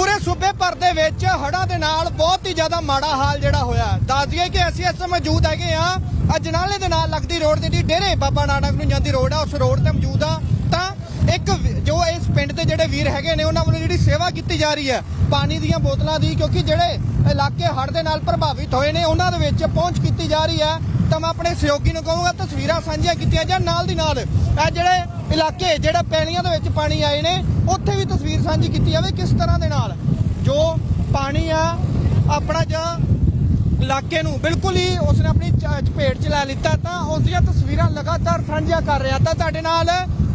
ਪੂਰੇ ਸੂਬੇ ਭਰ ਦੇ ਵਿੱਚ ਹੜ੍ਹਾਂ ਦੇ ਨਾਲ ਬਹੁਤ ਹੀ ਜ਼ਿਆਦਾ ਮਾੜਾ ਹਾਲ ਜਿਹੜਾ ਹੋਇਆ। ਦੱਸ ਦਈਏ ਕਿ ਅਸੀਂ ਇਸ ਸਮੇਂ ਮੌਜੂਦ ਹੈਗੇ ਆ ਅਜਨਾਲੇ ਦੇ ਨਾਲ ਲੱਗਦੀ ਰੋਡ ਜਿਹੜੀ ਡੇਰੇ ਬਾਬਾ ਨਾਨਕ ਨੂੰ ਜਾਂਦੀ ਰੋਡ ਆ, ਉਸ ਰੋਡ ਤੇ ਮੌਜੂਦ ਆ। ਤਾਂ ਇੱਕ ਜੋ ਇਸ ਪਿੰਡ ਦੇ ਜਿਹੜੇ ਵੀਰ ਹੈਗੇ ਨੇ, ਉਹਨਾਂ ਵੱਲੋਂ ਜਿਹੜੀ ਸੇਵਾ ਕੀਤੀ ਜਾ ਰਹੀ ਹੈ, ਪਾਣੀ ਦੀਆਂ ਬੋਤਲਾਂ ਦੀ, ਕਿਉਂਕਿ ਜਿਹੜੇ ਇਲਾਕੇ ਹੜ੍ਹ ਦੇ ਨਾਲ ਪ੍ਰਭਾਵਿਤ ਹੋਏ ਨੇ, ਉਹਨਾਂ ਦੇ ਵਿੱਚ ਪਹੁੰਚ ਕੀਤੀ ਜਾ ਰਹੀ ਹੈ। ਤਾਂ ਮੈਂ ਆਪਣੇ ਸਹਿਯੋਗੀ ਨੂੰ ਕਹੂੰਗਾ, ਤਸਵੀਰਾਂ ਸਾਂਝੀਆਂ ਕੀਤੀਆਂ ਜਾਂ ਨਾਲ ਦੀ ਨਾਲ। ਇਹ ਜਿਹੜੇ ਇਲਾਕੇ, ਜਿਹੜੇ ਪੈਣੀਆਂ ਦੇ ਵਿੱਚ ਪਾਣੀ ਆਏ ਨੇ, ਉੱਥੇ ਵੀ ਤਸਵੀਰ ਸਾਂਝੀ ਕੀਤੀ ਜਾਵੇ ਕਿਸ ਤਰ੍ਹਾਂ ਦੇ ਨਾਲ। ਜੋ ਪਾਣੀ ਆ, ਆਪਣਾ ਜਾਂ ਇਲਾਕੇ ਨੂੰ ਬਿਲਕੁਲ ਹੀ ਉਸਨੇ ਆਪਣੀ ਚ- ਚਪੇਟ 'ਚ ਲੈ ਲਿੱਤਾ, ਤਾਂ ਉਸ ਦੀਆਂ ਤਸਵੀਰਾਂ ਲਗਾਤਾਰ ਸਾਂਝੀਆਂ ਕਰ ਰਿਹਾ। ਤਾਂ ਤੁਹਾਡੇ ਨਾਲ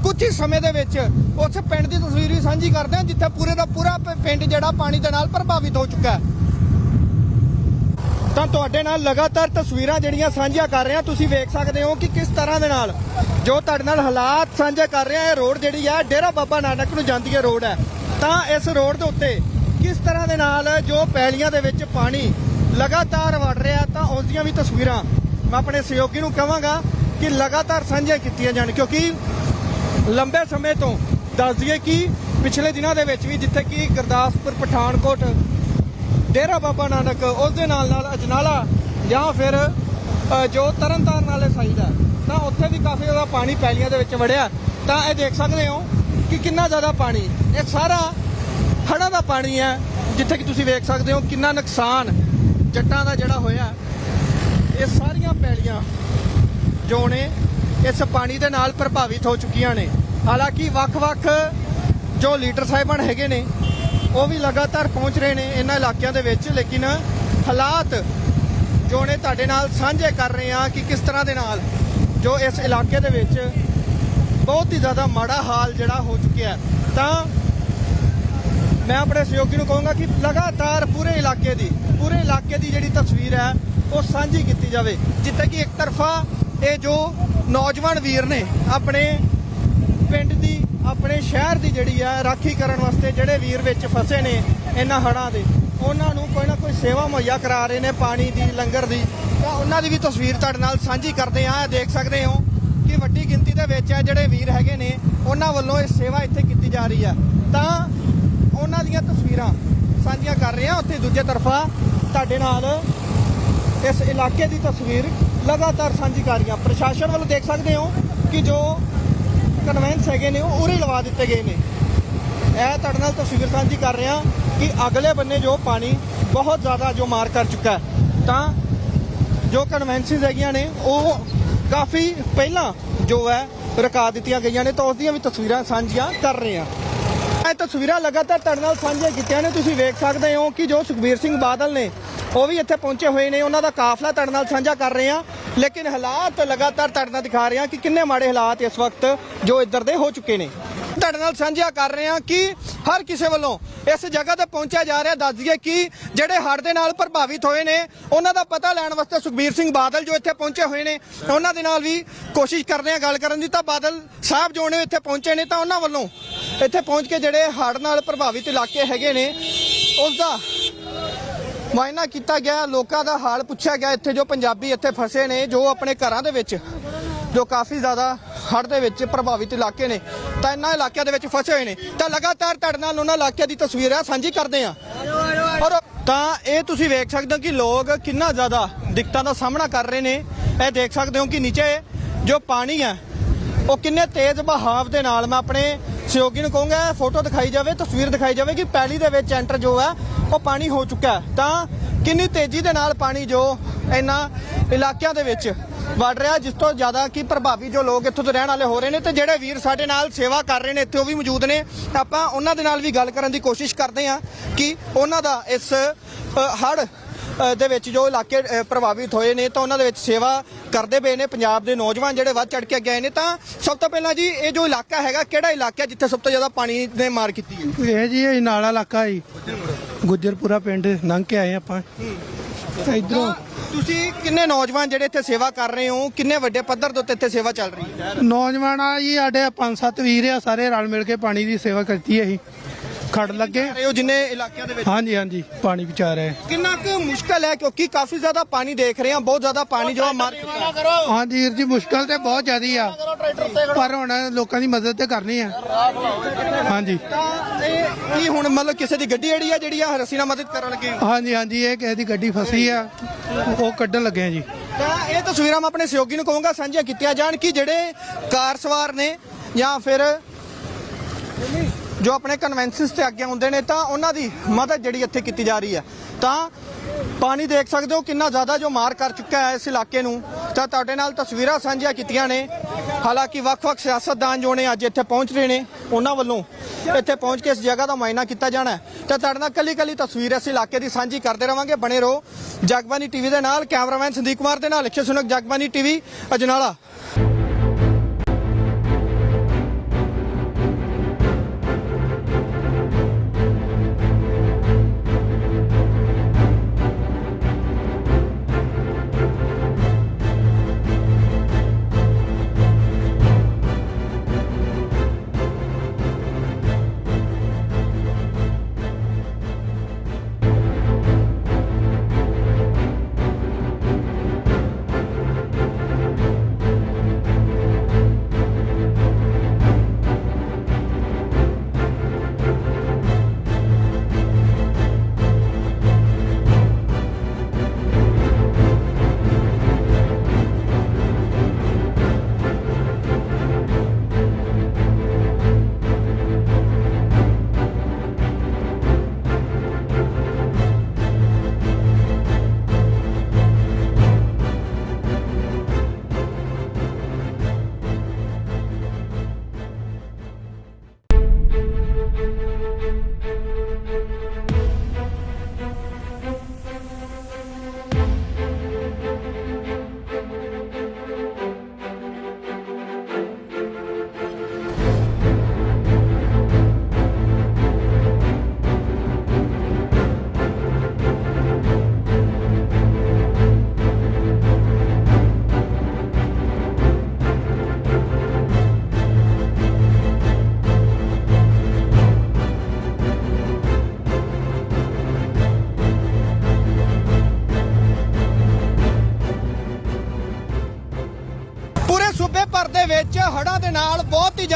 ਕੁਝ ਹੀ ਸਮੇਂ ਦੇ ਵਿੱਚ ਉਸ ਪਿੰਡ ਦੀ ਤਸਵੀਰ ਵੀ ਸਾਂਝੀ ਕਰਦੇ ਹਾਂ, ਜਿੱਥੇ ਪੂਰੇ ਦਾ ਪੂਰਾ ਪਿੰਡ ਜਿਹੜਾ ਪਾਣੀ ਦੇ ਨਾਲ ਪ੍ਰਭਾਵਿਤ ਹੋ ਚੁੱਕਾ ਹੈ। ਤਾਂ ਤੁਹਾਡੇ ਨਾਲ ਲਗਾਤਾਰ ਤਸਵੀਰਾਂ ਜਿਹੜੀਆਂ ਸਾਂਝੀਆਂ ਕਰ ਰਹੇ ਹਾਂ ਤੁਸੀਂ ਵੇਖ ਸਕਦੇ ਹੋ ਕਿ ਕਿਸ ਤਰ੍ਹਾਂ ਦੇ ਨਾਲ ਜੋ ਤੁਹਾਡੇ ਨਾਲ ਹਾਲਾਤ ਸਾਂਝੇ ਕਰ ਰਹੇ ਹਾਂ ਇਹ ਰੋਡ ਜਿਹੜੀ ਹੈ, ਡੇਰਾ ਬਾਬਾ ਨਾਨਕ ਨੂੰ ਜਾਂਦੀ ਹੈ ਰੋਡ ਹੈ। ਤਾਂ ਇਸ ਰੋਡ ਦੇ ਉੱਤੇ ਕਿਸ ਤਰ੍ਹਾਂ ਦੇ ਨਾਲ ਜੋ ਪੈਲੀਆਂ ਦੇ ਵਿੱਚ ਪਾਣੀ ਲਗਾਤਾਰ ਵੜ ਰਿਹਾ, ਤਾਂ ਉਸ ਦੀਆਂ ਵੀ ਤਸਵੀਰਾਂ ਮੈਂ ਆਪਣੇ ਸਹਿਯੋਗੀ ਨੂੰ ਕਹਾਂਗਾ ਕਿ ਲਗਾਤਾਰ ਸਾਂਝੀਆਂ ਕੀਤੀਆਂ ਜਾਣ, ਕਿਉਂਕਿ ਲੰਬੇ ਸਮੇਂ ਤੋਂ ਦੱਸ ਦਈਏ ਕਿ ਪਿਛਲੇ ਦਿਨਾਂ ਦੇ ਵਿੱਚ ਵੀ ਜਿੱਥੇ ਕਿ ਗੁਰਦਾਸਪੁਰ, ਪਠਾਨਕੋਟ ਡੇਰਾ ਬਾਬਾ ਨਾਨਕ ਉਸ ਦੇ ਨਾਲ ਨਾਲ ਅਜਨਾਲਾ ਜਾਂ ਫਿਰ ਅ, ਜੋ ਤਰਨਤਾਰਨ ਵਾਲੇ ਸਾਈਡ ਹੈ ਤਾਂ ਉੱਥੇ ਵੀ ਕਾਫੀ ਜ਼ਿਆਦਾ ਪਾਣੀ ਪੈਲੀਆਂ ਦੇ ਵਿੱਚ ਵੜਿਆ। ਤਾਂ ਇਹ ਦੇਖ ਸਕਦੇ ਹੋ ਕਿ ਕਿੰਨਾ ਜ਼ਿਆਦਾ ਪਾਣੀ ਇਹ ਸਾਰਾ ਹੜ੍ਹਾਂ ਦਾ ਪਾਣੀ ਹੈ ਜਿੱਥੇ ਕਿ ਤੁਸੀਂ ਵੇਖ ਸਕਦੇ ਹੋ ਕਿੰਨਾ ਨੁਕਸਾਨ ਜੱਟਾਂ ਦਾ ਜਿਹੜਾ ਹੋਇਆ। ਇਹ ਸਾਰੀਆਂ ਪੈਲੀਆਂ ਜੋ ਨੇ ਇਸ ਪਾਣੀ ਦੇ ਨਾਲ ਪ੍ਰਭਾਵਿਤ ਹੋ ਚੁੱਕੀਆਂ ਨੇ। ਹਾਲਾਂਕਿ ਵੱਖ-ਵੱਖ ਜੋ ਲੀਡਰ ਸਾਹਿਬਾਨ ਹੈਗੇ ਨੇ ਉਹ ਵੀ ਲਗਾਤਾਰ ਪਹੁੰਚ ਰਹੇ ਨੇ ਇਹਨਾਂ ਇਲਾਕਿਆਂ ਦੇ ਵਿੱਚ, ਲੇਕਿਨ ਹਾਲਾਤ ਜੋ ਨੇ ਤੁਹਾਡੇ ਨਾਲ ਸਾਂਝੇ ਕਰ ਰਹੇ ਹਾਂ ਕਿ ਕਿਸ ਤਰ੍ਹਾਂ ਦੇ ਨਾਲ ਜੋ ਇਸ ਇਲਾਕੇ ਦੇ ਵਿੱਚ ਬਹੁਤ ਹੀ ਜ਼ਿਆਦਾ ਮਾੜਾ ਹਾਲ ਜਿਹੜਾ ਹੋ ਚੁੱਕਿਆ ਤਾਂ ਮੈਂ ਆਪਣੇ ਸਹਿਯੋਗੀ ਨੂੰ ਕਹੂੰਗਾ ਕਿ ਲਗਾਤਾਰ ਪੂਰੇ ਇਲਾਕੇ ਦੀ, ਪੂਰੇ ਇਲਾਕੇ ਦੀ ਜਿਹੜੀ ਤਸਵੀਰ ਹੈ, ਉਹ ਸਾਂਝੀ ਕੀਤੀ ਜਾਵੇ। ਜਿੱਥੇ ਕਿ ਇੱਕ ਤਰਫਾ ਇਹ ਜੋ ਨੌਜਵਾਨ ਵੀਰ ਨੇ ਆਪਣੇ ਪਿੰਡ ਦੀ ਆਪਣੇ ਸ਼ਹਿਰ ਦੀ ਜਿਹੜੀ ਹੈ ਰਾਖੀ ਕਰਨ ਵਾਸਤੇ ਜਿਹੜੇ ਵੀਰ ਵਿੱਚ ਫਸੇ ਨੇ ਇਹਨਾਂ ਹੜ੍ਹਾਂ ਦੇ, ਉਹਨਾਂ ਨੂੰ ਕੋਈ ਨਾ ਕੋਈ ਸੇਵਾ ਮੁਹੱਈਆ ਕਰਾ ਰਹੇ ਨੇ ਪਾਣੀ ਦੀ, ਲੰਗਰ ਦੀ। ਤਾਂ ਉਹਨਾਂ ਦੀ ਵੀ ਤਸਵੀਰ ਤੁਹਾਡੇ ਨਾਲ ਸਾਂਝੀ ਕਰਦੇ ਆ ਦੇਖ ਸਕਦੇ ਹੋ ਕਿ ਵੱਡੀ ਗਿਣਤੀ ਦੇ ਵਿੱਚ ਹੈ ਜਿਹੜੇ ਵੀਰ ਹੈਗੇ ਨੇ, ਉਹਨਾਂ ਵੱਲੋਂ ਇਹ ਸੇਵਾ ਇੱਥੇ ਕੀਤੀ ਜਾ ਰਹੀ ਹੈ ਤਾਂ ਉਹਨਾਂ ਦੀਆਂ ਤਸਵੀਰਾਂ ਸਾਂਝੀਆਂ ਕਰ ਰਹੇ ਹਾਂ, ਉੱਥੇ ਦੂਜੇ ਤਰਫਾ ਤੁਹਾਡੇ ਨਾਲ ਇਸ ਇਲਾਕੇ ਦੀ ਤਸਵੀਰ ਲਗਾਤਾਰ ਸਾਂਝੀ ਕਰ ਰਹੀ ਹਾਂ। ਪ੍ਰਸ਼ਾਸਨ ਵੱਲੋਂ ਦੇਖ ਸਕਦੇ ਹੋ ਕਿ ਜੋ ਕਨਵੈਂਸ ਹੈਗੇ ਨੇ, ਉਹ ਉਰੇ ਲਵਾ ਦਿੱਤੇ ਗਏ ਨੇ। ਇਹ ਤੁਹਾਡੇ ਨਾਲ ਤਸਵੀਰ ਸਾਂਝੀ ਕਰ ਰਿਹਾ ਕਿ ਅਗਲੇ ਬੰਨੇ ਜੋ ਪਾਣੀ ਬਹੁਤ ਜ਼ਿਆਦਾ ਜੋ ਮਾਰ ਕਰ ਚੁੱਕਾ ਤਾਂ ਜੋ ਕਨਵੈਂਸਿਸ ਹੈਗੀਆਂ ਨੇ, ਉਹ ਕਾਫੀ ਪਹਿਲਾਂ ਜੋ ਹੈ, ਰਕਾ ਦਿੱਤੀਆਂ ਗਈਆਂ ਨੇ, ਤਾਂ ਉਸ ਦੀਆਂ ਵੀ ਤਸਵੀਰਾਂ ਸਾਂਝੀਆਂ ਕਰ ਰਹੇ ਹਾਂ। ਇਹ ਤਸਵੀਰਾਂ ਲਗਾਤਾਰ ਤੁਹਾਡੇ ਨਾਲ ਸਾਂਝੀਆਂ ਕੀਤੀਆਂ ਨੇ, ਤੁਸੀਂ ਵੇਖ ਸਕਦੇ ਹੋ ਕਿ ਜੋ ਸੁਖਬੀਰ ਸਿੰਘ ਬਾਦਲ ਨੇ, ਉਹ ਵੀ ਇੱਥੇ ਪਹੁੰਚੇ ਹੋਏ ਨੇ, ਉਹਨਾਂ ਦਾ ਕਾਫਲਾ ਤੁਹਾਡੇ ਨਾਲ ਸਾਂਝਾ ਕਰ ਰਹੇ ਹਾਂ। ਲੇਕਿਨ ਹਾਲਾਤ ਲਗਾਤਾਰ ਤੁਹਾਡੇ ਨਾਲ ਦਿਖਾ ਰਹੇ ਹਾਂ ਕਿ ਕਿੰਨੇ ਮਾੜੇ ਹਾਲਾਤ ਇਸ ਵਕਤ ਜੋ ਇੱਧਰ ਦੇ ਹੋ ਚੁੱਕੇ ਨੇ। ਤੁਹਾਡੇ ਨਾਲ ਸਾਂਝਾ ਕਰ ਰਹੇ ਹਾਂ ਕਿ ਹਰ ਕਿਸੇ ਵੱਲੋਂ ਇਸ ਜਗ੍ਹਾ ਤੇ ਪਹੁੰਚਿਆ ਜਾ ਰਿਹਾ। ਦੱਸ ਦਈਏ ਕਿ ਜਿਹੜੇ ਹੜ੍ਹ ਦੇ ਨਾਲ ਪ੍ਰਭਾਵਿਤ ਹੋਏ ਨੇ, ਉਹਨਾਂ ਦਾ ਪਤਾ ਲੈਣ ਵਾਸਤੇ ਸੁਖਬੀਰ ਸਿੰਘ ਬਾਦਲ ਜੋ ਇੱਥੇ ਪਹੁੰਚੇ ਹੋਏ ਨੇ, ਉਹਨਾਂ ਦੇ ਨਾਲ ਵੀ ਕੋਸ਼ਿਸ਼ ਕਰ ਰਹੇ ਹਾਂ ਗੱਲ ਕਰਨ ਦੀ। ਤਾਂ ਬਾਦਲ ਸਾਹਿਬ ਜੋ ਨੇ ਇੱਥੇ ਪਹੁੰਚੇ ਨੇ, ਤਾਂ ਉਹਨਾਂ ਵੱਲੋਂ ਇੱਥੇ ਪਹੁੰਚ ਕੇ ਜਿਹੜੇ ਹੜ੍ਹ ਨਾਲ ਪ੍ਰਭਾਵਿਤ ਇਲਾਕੇ ਹੈਗੇ ਨੇ ਉਸ ਦਾ ਮੁਆਇਨਾ ਕੀਤਾ ਗਿਆ, ਲੋਕਾਂ ਦਾ ਹਾਲ ਪੁੱਛਿਆ ਗਿਆ ਇੱਥੇ ਜੋ ਪੰਜਾਬੀ ਇੱਥੇ ਫਸੇ ਨੇ, ਜੋ ਆਪਣੇ ਘਰਾਂ ਦੇ ਵਿੱਚ, ਜੋ ਕਾਫੀ ਜ਼ਿਆਦਾ ਹੜ੍ਹ ਦੇ ਵਿੱਚ ਪ੍ਰਭਾਵਿਤ ਇਲਾਕੇ ਨੇ, ਤਾਂ ਇਹਨਾਂ ਇਲਾਕਿਆਂ ਦੇ ਵਿੱਚ ਫਸੇ ਹੋਏ ਨੇ। ਤਾਂ ਲਗਾਤਾਰ ਤੁਹਾਡੇ ਨਾਲ ਉਹਨਾਂ ਇਲਾਕਿਆਂ ਦੀ ਤਸਵੀਰਾਂ ਸਾਂਝੀ ਕਰਦੇ ਆ ਔਰ ਤਾਂ ਇਹ ਤੁਸੀਂ ਵੇਖ ਸਕਦੇ ਹੋ ਕਿ ਲੋਕ ਕਿੰਨਾ ਜ਼ਿਆਦਾ ਦਿੱਕਤਾਂ ਦਾ ਸਾਹਮਣਾ ਕਰ ਰਹੇ ਨੇ। ਇਹ ਦੇਖ ਸਕਦੇ ਹੋ ਕਿ ਨੀਚੇ ਜੋ ਪਾਣੀ ਹੈ ਉਹ ਕਿੰਨੇ ਤੇਜ਼ ਬਹਾਵ ਦੇ ਨਾਲ ਮੈਂ ਆਪਣੇ ਸਹਿਯੋਗੀ ਨੂੰ ਕਹੂੰਗਾ ਫੋਟੋ ਦਿਖਾਈ ਜਾਵੇ, ਤਸਵੀਰ ਦਿਖਾਈ ਜਾਵੇ ਕਿ ਪੈਲੀ ਦੇ ਵਿੱਚ ਐਂਟਰ ਜੋ ਹੈ, ਉਹ ਪਾਣੀ ਹੋ ਚੁੱਕਾ ਤਾਂ ਕਿੰਨੀ ਤੇਜ਼ੀ ਦੇ ਨਾਲ ਪਾਣੀ ਜੋ ਇਹਨਾਂ ਇਲਾਕਿਆਂ ਦੇ ਵਿੱਚ ਵੜ ਰਿਹਾ, ਜਿਸ ਤੋਂ ਜ਼ਿਆਦਾ ਕਿ ਪ੍ਰਭਾਵੀ ਜੋ ਲੋਕ ਇੱਥੋਂ ਦੇ ਰਹਿਣ ਵਾਲੇ ਹੋ ਰਹੇ ਨੇ ਤੇ ਜਿਹੜੇ ਵੀਰ ਸਾਡੇ ਨਾਲ ਸੇਵਾ ਕਰ ਰਹੇ ਨੇ, ਇੱਥੇ ਉਹ ਵੀ ਮੌਜੂਦ ਨੇ। ਆਪਾਂ ਉਹਨਾਂ ਦੇ ਨਾਲ ਵੀ ਗੱਲ ਕਰਨ ਦੀ ਕੋਸ਼ਿਸ਼ ਕਰਦੇ ਹਾਂ ਕਿ ਉਹਨਾਂ ਦਾ ਇਸ ਹੜ ਦੇ ਵਿੱਚ ਜੋ ਇਲਾਕੇ ਪ੍ਰਭਾਵਿਤ ਹੋਏ ਨੇ ਤਾਂ ਉਹਨਾਂ ਦੇ ਵਿੱਚ ਸੇਵਾ ਕਰਦੇ ਪਏ ਨੇ ਪੰਜਾਬ ਦੇ ਨੌਜਵਾਨ ਜਿਹੜੇ ਵੱਧ ਚੜ ਕੇ ਗਏ ਨੇ। ਤਾਂ ਸਭ ਤੋਂ ਪਹਿਲਾਂ ਜੀ ਇਹ ਜੋ ਇਲਾਕਾ ਹੈਗਾ ਕਿਹੜਾ ਇਲਾਕਾ ਹੈ ਜਿੱਥੇ ਸਭ ਤੋਂ ਜ਼ਿਆਦਾ ਪਾਣੀ ਨੇ ਮਾਰ ਕੀਤੀ ਹੈ? ਇਹ ਜੀ ਇਹ ਨਾਲਾ ਇਲਾਕਾ ਜੀ। ਗੁੱਜਰਪੁਰਾ ਪਿੰਡ ਲੰਘ ਕੇ ਆਏ ਆਪਾਂ। ਇਧਰੋਂ ਤੁਸੀਂ ਕਿੰਨੇ ਨੌਜਵਾਨ ਜਿਹੜੇ ਇੱਥੇ ਸੇਵਾ ਕਰ ਰਹੇ ਹੋ? ਕਿੰਨੇ ਵੱਡੇ ਪੱਧਰ ਦੇ ਉੱਤੇ ਇੱਥੇ ਸੇਵਾ ਚੱਲ ਰਹੀ ਹੈ? ਨੌਜਵਾਨ ਆ ਜੀ ਸਾਡੇ ਪੰਜ ਸੱਤ ਵੀਰ ਆ ਸਾਰੇ ਰਲ ਮਿਲ ਕੇ ਪਾਣੀ ਦੀ ਸੇਵਾ ਕਰਤੀ ਅਸੀਂ ਖੜ ਲੱਗੇ। ਰਹੇ ਹੋ ਜਿੰਨੇ ਇਲਾਕਿਆਂ ਦੇ ਵਿੱਚ? ਹਾਂਜੀ ਹਾਂਜੀ ਪਾਣੀ ਵਿਚਾ ਰਹੇ। ਕਿੰਨਾ ਕੁ ਮੁਸ਼ਕਲ ਹੈ ਕਿਉਂਕਿ ਕਾਫੀ ਜ਼ਿਆਦਾ ਪਾਣੀ ਦੇਖ ਰਹੇ ਹਾਂ ਬਹੁਤ ਜ਼ਿਆਦਾ ਪਾਣੀ ਜੋ ਹੈ ਮਾਰ ਚੁੱਕਾ ਹੈ ਹਾਂਜੀ ਵੀਰ ਜੀ ਮੁਸ਼ਕਲ ਤੇ ਬਹੁਤ ਜ਼ਿਆਦੀ ਆ। ਪਰ ਹੁਣ ਲੋਕਾਂ ਦੀ ਮਦਦ ਤੇ ਕਰਨੀ ਆ। ਹਾਂਜੀ। ਤਾਂ ਇਹ ਕੀ ਹੁਣ ਮਤਲਬ ਕਿਸੇ ਦੀ ਗੱਡੀ ਜਿਹੜੀ ਆ ਜਿਹੜੀ ਆ ਰਸੀ ਨਾਲ ਮਦਦ ਕਰਨ ਲੱਗੇ ਹੋ? ਹਾਂਜੀ ਹਾਂਜੀ ਇਹ ਕਿਸੇ ਦੀ ਗੱਡੀ ਫਸੀ ਆ। ਉਹ ਕੱਢਣ ਲੱਗੇ ਆ ਜੀ। ਤਾਂ ਇਹ ਤਸਵੀਰਾਂ ਮੈਂ ਆਪਣੇ ਸਹਿਯੋਗੀ ਨੂੰ ਕਹੂੰਗਾ ਸਾਂਝੀਆਂ ਕੀਤੀਆਂ ਜਾਣ ਕਿ ਜਿਹੜੇ ਕਾਰ ਸਵਾਰ ਨੇ ਜਾਂ ਫਿਰ ਜੋ ਆਪਣੇ ਕਨਵੈਂਸ਼ਨਸ ਤੇ ਅੱਗੇ ਹੁੰਦੇ ਨੇ ਤਾਂ ਉਹਨਾਂ ਦੀ ਮਦਦ ਜਿਹੜੀ ਇੱਥੇ ਕੀਤੀ ਜਾ ਰਹੀ ਹੈ। ਤਾਂ ਪਾਣੀ ਦੇਖ ਸਕਦੇ ਹੋ ਕਿੰਨਾ ਜ਼ਿਆਦਾ ਜੋ ਮਾਰ ਕਰ ਚੁੱਕਾ ਹੈ ਇਸ ਇਲਾਕੇ ਨੂੰ। ਤਾਂ ਤੁਹਾਡੇ ਨਾਲ ਤਸਵੀਰਾਂ ਸਾਂਝੀਆਂ ਕੀਤੀਆਂ ਨੇ। ਹਾਲਾਂਕਿ ਵੱਖ-ਵੱਖ ਸਿਆਸਤਦਾਨ ਜੋ ਨੇ ਅੱਜ ਇੱਥੇ ਪਹੁੰਚ ਰਹੇ ਨੇ, ਉਹਨਾਂ ਵੱਲੋਂ ਇੱਥੇ ਪਹੁੰਚ ਕੇ ਇਸ ਜਗ੍ਹਾ ਦਾ ਮੁਆਇਨਾ ਕੀਤਾ ਜਾਣਾ ਹੈ। ਤਾਂ ਤੁਹਾਡੇ ਨਾਲ ਕੱਲੀ-ਕੱਲੀ ਤਸਵੀਰ ਇਸ ਇਲਾਕੇ ਦੀ ਸਾਂਝੀ ਕਰਦੇ ਰਵਾਂਗੇ। ਬਣੇ ਰਹੋ ਜਗਬਾਨੀ ਟੀਵੀ ਦੇ ਨਾਲ, ਕੈਮਰਾਮੈਨ ਸੰਦੀਪ ਕੁਮਾਰ ਦੇ ਨਾਲ, ਲਿਖੇ ਸੁਣਕ ਜਗਬਾਨੀ ਟੀਵੀ, ਅਜਨਾਲਾ।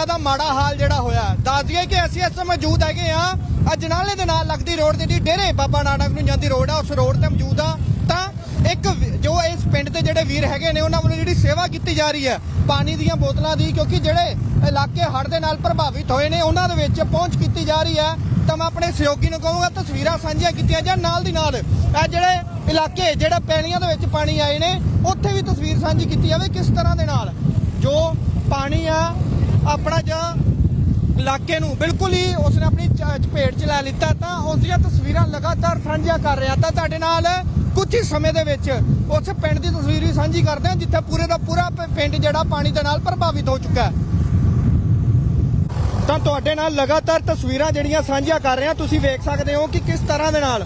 ਬਹੁਤ ਮਾੜਾ ਹਾਲ ਜਿਹੜਾ ਹੋਇਆ। ਹੈ। ਦੱਸ ਦਈਏ ਕਿ ਅਸੀਂ ਇਸ ਸਮੇਂ ਮੌਜੂਦ ਹੈਗੇ ਆ ਅਜਨਾਲੇ ਦੇ ਨਾਲ ਲੱਗਦੀ ਰੋਡ ਜਿਹੜੀ ਡੇਰੇ ਬਾਬਾ ਨਾਨਕ ਨੂੰ ਜਾਂਦੀ ਰੋਡ ਆ। ਉਸ ਰੋਡ ਤੇ ਮੌਜੂਦ ਆ। ਤਾਂ ਇੱਕ ਜੋ ਇਸ ਪਿੰਡ ਦੇ ਜਿਹੜੇ ਵੀਰ ਹੈਗੇ ਨੇ, ਉਹਨਾਂ ਵੱਲੋਂ ਜਿਹੜੀ ਸੇਵਾ ਕੀਤੀ ਜਾ ਰਹੀ ਹੈ, ਪਾਣੀ ਦੀਆਂ ਬੋਤਲਾਂ ਦੀ, ਕਿਉਂਕਿ ਜਿਹੜੇ ਇਲਾਕੇ ਹੜ੍ਹ ਦੇ ਨਾਲ ਪ੍ਰਭਾਵਿਤ ਹੋਏ ਨੇ, ਉਹਨਾਂ ਦੇ ਵਿੱਚ ਪਹੁੰਚ ਕੀਤੀ ਜਾ ਰਹੀ ਹੈ। ਤਾਂ ਮੈਂ ਆਪਣੇ ਸਹਿਯੋਗੀ ਨੂੰ ਕਹੂੰਗਾ, ਤਸਵੀਰਾਂ ਸਾਂਝੀਆਂ ਕੀਤੀਆਂ ਜਾਣ ਨਾਲ ਦੀ ਨਾਲ। ਇਹ ਜਿਹੜੇ ਇਲਾਕੇ, ਜਿਹੜਾ ਪੈਲੀਆਂ ਦੇ ਵਿੱਚ ਪਾਣੀ ਆਏ ਨੇ, ਉੱਥੇ ਵੀ ਤਸਵੀਰ ਸਾਂਝੀ ਕੀਤੀ ਜਾਵੇ ਕਿਸ ਤਰ੍ਹਾਂ ਦੇ ਨਾਲ। ਜੋ ਪਾਣੀ ਆ ਆਪਣਾ ਜਾਂ ਇਲਾਕੇ ਨੂੰ। ਬਿਲਕੁਲ ਹੀ ਉਸਨੇ ਆਪਣੀ ਚਪੇਟ 'ਚ ਲੈ ਲਿੱਤਾ ਤਾਂ ਉਸ ਦੀਆਂ ਤਸਵੀਰਾਂ ਲਗਾਤਾਰ ਸਾਂਝੀਆਂ ਕਰ ਰਿਹਾ ਤਾਂ ਤੁਹਾਡੇ ਨਾਲ ਕੁਝ ਹੀ ਸਮੇਂ ਦੇ ਵਿੱਚ ਉਸ ਪਿੰਡ ਦੀ ਤਸਵੀਰ ਵੀ ਸਾਂਝੀ ਕਰਦੇ ਹਾਂ, ਜਿੱਥੇ ਪੂਰੇ ਦਾ ਪੂਰਾ ਪਿੰਡ ਜਿਹੜਾ ਪਾਣੀ ਦੇ ਨਾਲ ਪ੍ਰਭਾਵਿਤ ਹੋ ਚੁੱਕਾ ਹੈ। ਤਾਂ ਤੁਹਾਡੇ ਨਾਲ ਲਗਾਤਾਰ ਤਸਵੀਰਾਂ ਜਿਹੜੀਆਂ ਸਾਂਝੀਆਂ ਕਰ ਰਹੇ ਹਾਂ ਤੁਸੀਂ ਵੇਖ ਸਕਦੇ ਹੋ ਕਿ ਕਿਸ ਤਰ੍ਹਾਂ ਦੇ ਨਾਲ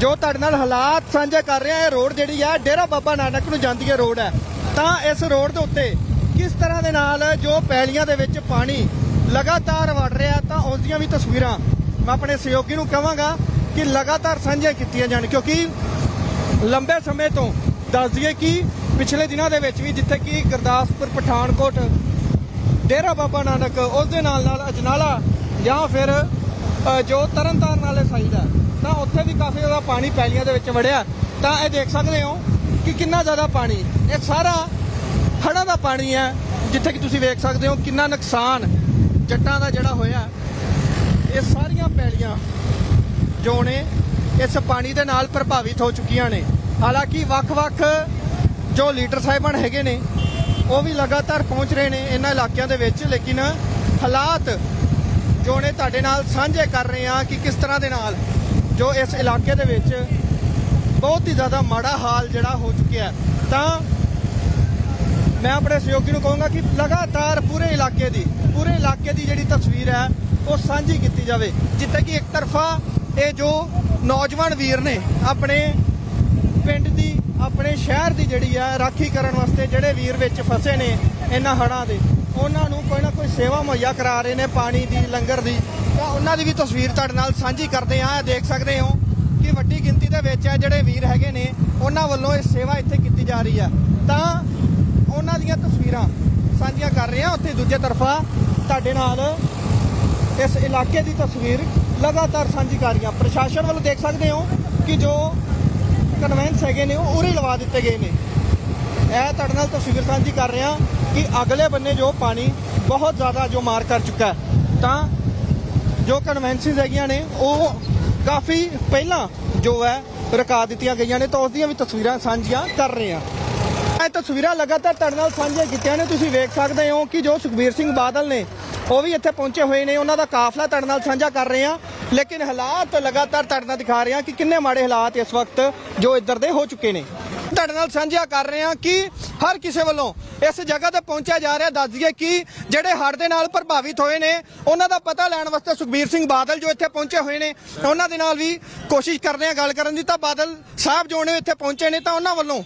ਜੋ ਤੁਹਾਡੇ ਨਾਲ ਹਾਲਾਤ ਸਾਂਝੇ ਕਰ ਰਹੇ ਹਾਂ ਇਹ ਰੋਡ ਜਿਹੜੀ ਹੈ, ਡੇਰਾ ਬਾਬਾ ਨਾਨਕ ਨੂੰ ਜਾਂਦੀ ਹੈ ਰੋਡ ਹੈ। ਤਾਂ ਇਸ ਰੋਡ ਦੇ ਉੱਤੇ ਕਿਸ ਤਰ੍ਹਾਂ ਦੇ ਨਾਲ ਜੋ ਪੈਲੀਆਂ ਦੇ ਵਿੱਚ ਪਾਣੀ ਲਗਾਤਾਰ ਵੜ ਰਿਹਾ ਤਾਂ ਉਸ ਦੀਆਂ ਵੀ ਤਸਵੀਰਾਂ ਮੈਂ ਆਪਣੇ ਸਹਿਯੋਗੀ ਨੂੰ ਕਹਾਂਗਾ ਕਿ ਲਗਾਤਾਰ ਸਾਂਝੀਆਂ ਕੀਤੀਆਂ ਜਾਣ ਕਿਉਂਕਿ ਲੰਬੇ ਸਮੇਂ ਤੋਂ ਦੱਸ ਦਈਏ ਕਿ ਪਿਛਲੇ ਦਿਨਾਂ ਦੇ ਵਿੱਚ ਵੀ ਜਿੱਥੇ ਕਿ ਗੁਰਦਾਸਪੁਰ ਪਠਾਨਕੋਟ ਡੇਰਾ ਬਾਬਾ ਨਾਨਕ ਉਸ ਦੇ ਨਾਲ ਨਾਲ ਅਜਨਾਲਾ ਜਾਂ ਫਿਰ ਅ, ਜੋ ਤਰਨਤਾਰਨ ਵਾਲੇ ਸਾਈਡ ਹੈ ਤਾਂ ਉੱਥੇ ਵੀ ਕਾਫੀ ਜ਼ਿਆਦਾ ਪਾਣੀ ਪੈਲੀਆਂ ਦੇ ਵਿੱਚ ਵੜਿਆ। ਤਾਂ ਇਹ ਦੇਖ ਸਕਦੇ ਹੋ ਕਿ ਕਿੰਨਾ ਜ਼ਿਆਦਾ ਪਾਣੀ ਇਹ ਸਾਰਾ ਹੜ੍ਹਾਂ ਦਾ ਪਾਣੀ ਹੈ, ਜਿੱਥੇ ਕਿ ਤੁਸੀਂ ਵੇਖ ਸਕਦੇ ਹੋ ਕਿੰਨਾ ਨੁਕਸਾਨ ਜੱਟਾਂ ਦਾ ਜਿਹੜਾ ਹੋਇਆ। ਇਹ ਸਾਰੀਆਂ ਪੈਲੀਆਂ ਜੋ ਨੇ ਇਸ ਪਾਣੀ ਦੇ ਨਾਲ ਪ੍ਰਭਾਵਿਤ ਹੋ ਚੁੱਕੀਆਂ ਨੇ। ਹਾਲਾਂਕਿ ਵੱਖ-ਵੱਖ ਜੋ ਲੀਡਰ ਸਾਹਿਬਾਨ ਹੈਗੇ ਨੇ, ਉਹ ਵੀ ਲਗਾਤਾਰ ਪਹੁੰਚ ਰਹੇ ਨੇ ਇਹਨਾਂ ਇਲਾਕਿਆਂ ਦੇ ਵਿੱਚ, ਲੇਕਿਨ ਹਾਲਾਤ ਜੋ ਨੇ ਤੁਹਾਡੇ ਨਾਲ ਸਾਂਝੇ ਕਰ ਰਹੇ ਆ ਕਿ ਕਿਸ ਤਰ੍ਹਾਂ ਦੇ ਨਾਲ ਜੋ ਇਸ ਇਲਾਕੇ ਦੇ ਵਿੱਚ ਬਹੁਤ ਹੀ ਜ਼ਿਆਦਾ ਮਾੜਾ ਹਾਲ ਜਿਹੜਾ ਹੋ ਚੁੱਕਿਆ ਤਾਂ ਮੈਂ ਆਪਣੇ ਸਹਿਯੋਗੀ ਨੂੰ ਕਹੂੰਗਾ ਕਿ ਲਗਾਤਾਰ ਪੂਰੇ ਇਲਾਕੇ ਦੀ, ਪੂਰੇ ਇਲਾਕੇ ਦੀ ਜਿਹੜੀ ਤਸਵੀਰ ਹੈ, ਉਹ ਸਾਂਝੀ ਕੀਤੀ ਜਾਵੇ। ਜਿੱਥੇ ਕਿ ਇੱਕ ਤਰਫਾ ਇਹ ਜੋ ਨੌਜਵਾਨ ਵੀਰ ਨੇ ਆਪਣੇ ਪਿੰਡ ਦੀ, ਆਪਣੇ ਸ਼ਹਿਰ ਦੀ ਜਿਹੜੀ ਹੈ ਰਾਖੀ ਕਰਨ ਵਾਸਤੇ ਜਿਹੜੇ ਵੀਰ ਵਿੱਚ ਫਸੇ ਨੇ ਇਹਨਾਂ ਹੜ੍ਹਾਂ ਦੇ, ਉਹਨਾਂ ਨੂੰ ਕੋਈ ਨਾ ਕੋਈ ਸੇਵਾ ਮੁਹੱਈਆ ਕਰਾ ਰਹੇ ਨੇ ਪਾਣੀ ਦੀ, ਲੰਗਰ ਦੀ। ਤਾਂ ਉਹਨਾਂ ਦੀ ਵੀ ਤਸਵੀਰ ਤੁਹਾਡੇ ਨਾਲ ਸਾਂਝੀ ਕਰਦੇ ਆ ਦੇਖ ਸਕਦੇ ਹੋ ਕਿ ਵੱਡੀ ਗਿਣਤੀ ਦੇ ਵਿੱਚ ਆ ਜਿਹੜੇ ਵੀਰ ਹੈਗੇ ਨੇ, ਉਹਨਾਂ ਵੱਲੋਂ ਇਹ ਸੇਵਾ ਇੱਥੇ ਕੀਤੀ ਜਾ ਰਹੀ ਆ ਤਾਂ ਉਹਨਾਂ ਦੀਆਂ ਤਸਵੀਰਾਂ ਸਾਂਝੀਆਂ ਕਰ ਰਹੇ ਹਾਂ। ਉੱਥੇ ਦੂਜੇ ਤਰਫਾ ਤੁਹਾਡੇ ਨਾਲ ਇਸ ਇਲਾਕੇ ਦੀ ਤਸਵੀਰ ਲਗਾਤਾਰ ਸਾਂਝੀ ਕਰ ਰਹੀਆਂ ਪ੍ਰਸ਼ਾਸਨ ਵੱਲੋਂ ਦੇਖ ਸਕਦੇ ਹੋ ਕਿ ਜੋ ਕਨਵੈਂਸ ਹੈਗੇ ਨੇ, ਉਹ ਉਰੇ ਲਵਾ ਦਿੱਤੇ ਗਏ ਨੇ। ਇਹ ਤੁਹਾਡੇ ਨਾਲ ਤਸਵੀਰ ਸਾਂਝੀ ਕਰ ਰਿਹਾ ਕਿ ਅਗਲੇ ਬੰਨੇ ਜੋ ਪਾਣੀ ਬਹੁਤ ਜ਼ਿਆਦਾ ਜੋ ਮਾਰ ਕਰ ਚੁੱਕਾ ਤਾਂ ਜੋ ਕਨਵੈਂਸਿਸ ਹੈਗੀਆਂ ਨੇ, ਉਹ ਕਾਫੀ ਪਹਿਲਾਂ ਜੋ ਹੈ ਰਕਾ ਦਿੱਤੀਆਂ ਗਈਆਂ ਨੇ, ਤਾਂ ਉਸ ਦੀਆਂ ਵੀ ਤਸਵੀਰਾਂ ਸਾਂਝੀਆਂ ਕਰ ਰਹੇ ਹਾਂ। ਇਹ ਤਸਵੀਰਾਂ ਲਗਾਤਾਰ ਤੁਹਾਡੇ ਨਾਲ ਸਾਂਝੀਆਂ ਕੀਤੀਆਂ ਨੇ, ਤੁਸੀਂ ਵੇਖ ਸਕਦੇ ਹੋ ਕਿ ਜੋ ਸੁਖਬੀਰ ਸਿੰਘ ਬਾਦਲ ਨੇ, ਉਹ ਵੀ ਇੱਥੇ ਪਹੁੰਚੇ ਹੋਏ ਨੇ, ਉਹਨਾਂ ਦਾ ਕਾਫਲਾ ਤੁਹਾਡੇ ਨਾਲ ਸਾਂਝਾ ਕਰ ਰਹੇ ਹਾਂ। ਲੇਕਿਨ ਹਾਲਾਤ ਲਗਾਤਾਰ ਤੁਹਾਡੇ ਨਾਲ ਦਿਖਾ ਰਹੇ ਹਾਂ ਕਿ ਕਿੰਨੇ ਮਾੜੇ ਹਾਲਾਤ ਇਸ ਵਕਤ ਜੋ ਇੱਧਰ ਦੇ ਹੋ ਚੁੱਕੇ ਨੇ। ਤੁਹਾਡੇ ਨਾਲ ਸਾਂਝਾ ਕਰ ਰਹੇ ਹਾਂ ਕਿ ਹਰ ਕਿਸੇ ਵੱਲੋਂ ਇਸ ਜਗ੍ਹਾ ਤੇ ਪਹੁੰਚਿਆ ਜਾ ਰਿਹਾ। ਦੱਸ ਦਈਏ ਕਿ ਜਿਹੜੇ ਹੜ੍ਹ ਦੇ ਨਾਲ ਪ੍ਰਭਾਵਿਤ ਹੋਏ ਨੇ, ਉਹਨਾਂ ਦਾ ਪਤਾ ਲੈਣ ਵਾਸਤੇ ਸੁਖਬੀਰ ਸਿੰਘ ਬਾਦਲ ਜੋ ਇੱਥੇ ਪਹੁੰਚੇ ਹੋਏ ਨੇ, ਉਹਨਾਂ ਦੇ ਨਾਲ ਵੀ ਕੋਸ਼ਿਸ਼ ਕਰ ਰਹੇ ਹਾਂ ਗੱਲ ਕਰਨ ਦੀ। ਤਾਂ ਬਾਦਲ ਸਾਹਿਬ ਜੋ ਨੇ ਇੱਥੇ ਪਹੁੰਚੇ ਨੇ, ਤਾਂ ਉਹਨਾਂ ਵੱਲੋਂ